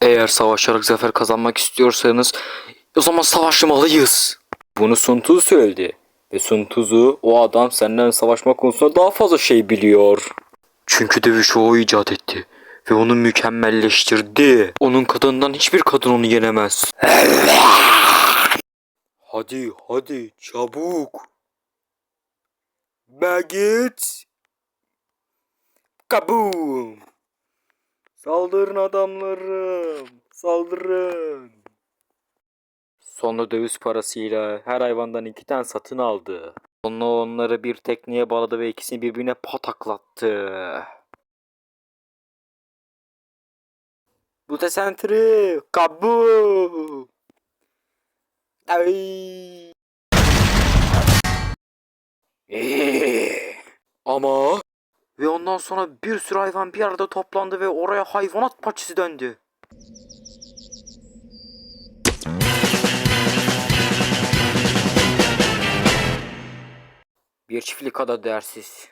Eğer savaşarak zafer kazanmak istiyorsanız o zaman savaşmalıyız. Bunu Sun Tzu söyledi. Ve Sun Tzu o adam senden savaşma konusunda daha fazla şey biliyor. Çünkü dövüşü o icat etti. Ve onu mükemmelleştirdi. Onun kadından hiçbir kadın onu yenemez. hadi hadi çabuk. Bagit. Kaboom. Saldırın adamlarım. Saldırın. Sonra döviz parasıyla her hayvandan iki tane satın aldı. Sonra onları bir tekneye bağladı ve ikisini birbirine pataklattı. Bu da sentri. Kabu. Ay. Ama ve ondan sonra bir sürü hayvan bir arada toplandı ve oraya hayvanat bahçesi döndü. Bir çiftlik kadar değersiz.